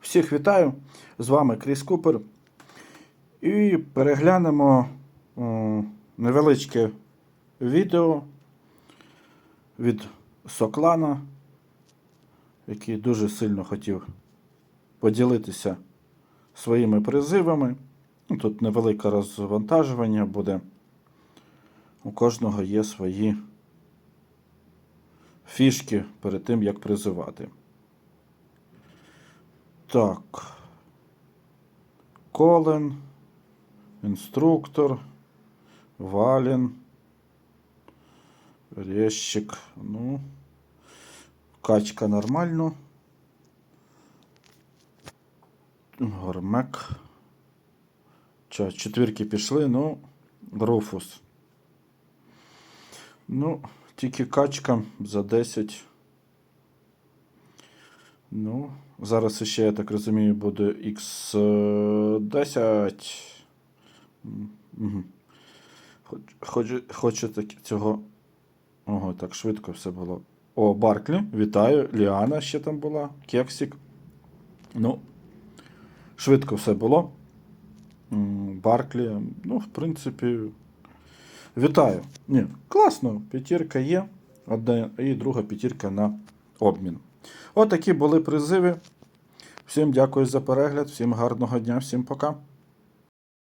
Всіх вітаю! З вами Кріс Купер. І переглянемо невеличке відео від Соклана, який дуже сильно хотів поділитися своїми призивами. Ну, Тут невелике розвантажування буде. У кожного є свої фішки перед тим, як призивати. Так. Колен, інструктор, Вален, Резчик. Ну, качка нормально. Гормек. Ча, четвірки пішли, ну, Руфус. Ну, тільки качка за 10. Ну, зараз ще, я так розумію, буде X10. Угу. Хочу, хочу так, цього. Ого, так швидко все було. О, Барклі, вітаю. Ліана ще там була. Кексик. Ну, швидко все було. Барклі. Ну, в принципі. Вітаю. Ні, класно. П'ятірка є. Одна і друга п'ятірка на обмін. Отакі були призиви. Всім дякую за перегляд, всім гарного дня, всім пока.